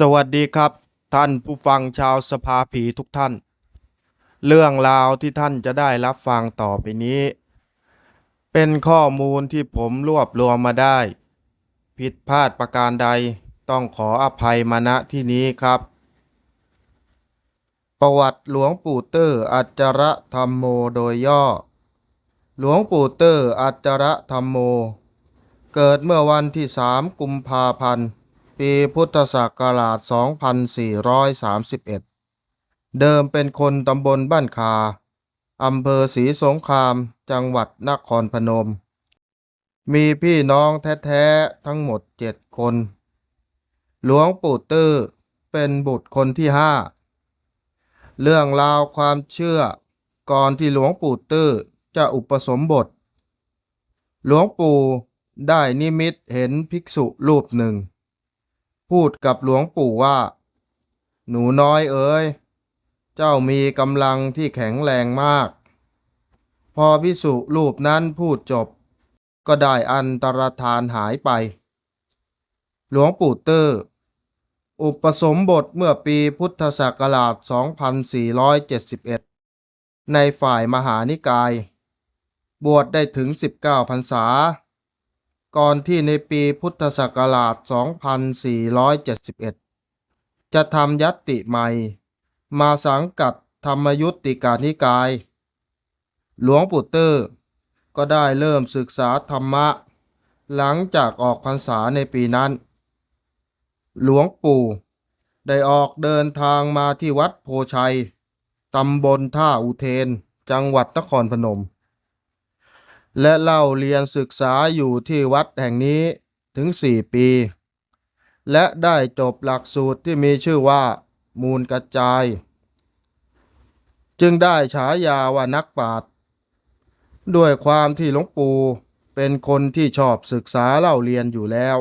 สวัสดีครับ ท่านผู้ฟังชาวสภาผีทุกท่าน เรื่องราวที่ท่านจะได้รับฟังต่อไปนี้ เป็นข้อมูลที่ผมรวบรวมมาได้ ผิดพลาดประการใดต้องขออภัยมาณที่นี้ครับ ประวัติหลวงปู่เตอร์อัจระธรรมโมโดยย่อ หลวงปู่เตอร์อัจจระธรรมโม เกิดเมื่อวันที่ 3 กุมภาพันธ์ ปีพุทธศักราช 2431 เดิมเป็นคนตำบลบ้านคา อำเภอศรีสงคราม จังหวัดนครพนม มีพี่น้องแท้ ๆ ทั้งหมดเจ็ดคน หลวงปู่ตื้อเป็นบุตรคนที่ห้า เรื่องราวความเชื่อก่อนที่หลวงปู่ตื้อจะอุปสมบท หลวงปู่ได้นิมิตเห็นภิกษุรูปหนึ่ง พูดกับหลวงปู่ว่า หนูน้อยเอ๋ยเจ้ามีกำลังที่แข็งแรงมาก พอพิสุรูปนั้นพูดจบ ก็ได้อันตรธานหายไป หลวงปู่เตอร์อุปสมบทเมื่อปีพุทธศักราช 2471 ในฝ่ายมหานิกาย บวชได้ถึง 19พรรษา ก่อนที่ในปีพุทธศักราช 2471 จะทำยัตติใหม่ มาสังกัดธรรมยุติกานิกาย หลวงปู่เตอร์ก็ได้เริ่มศึกษาธรรมะ หลังจากออกพรรษาในปีนั้น หลวงปู่ได้ออกเดินทางมาที่วัดโพชัย ตำบลท่าอุเทน จังหวัดนครพนม และเล่าเรียนศึกษาอยู่ที่วัดแห่งนี้ถึง 4 ปี และได้จบหลักสูตรที่มีชื่อว่า มูลกระจาย จึงได้ฉายาว่านักปราชญ์ด้วยความที่หลวงปู่เป็นคนที่ชอบศึกษาเล่าเรียนอยู่แล้ว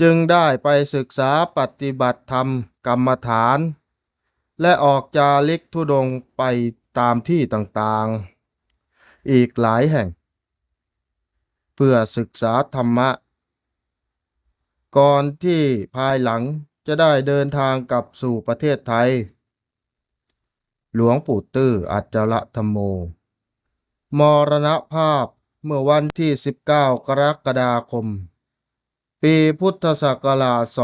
จึงได้ไปศึกษาปฏิบัติธรรมกรรมฐาน และออกจาริกธุดงไปตามที่ต่างๆ อีกหลายแห่ง เพื่อศึกษาธรรมะ ก่อนที่ภายหลังจะได้เดินทางกลับสู่ประเทศไทย หลวงปู่ตื้ออัจจระธรรมโม มรณภาพเมื่อวันที่ 19 กรกฎาคม ปีพุทธศักราช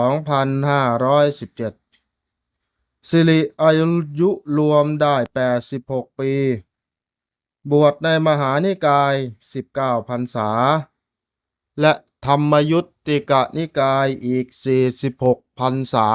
2517 สิริอายุรวมได้ 86 ปี บวชในมหานิกาย 19พรรษา และธรรมยุติกะนิกายอีก 46พรรษา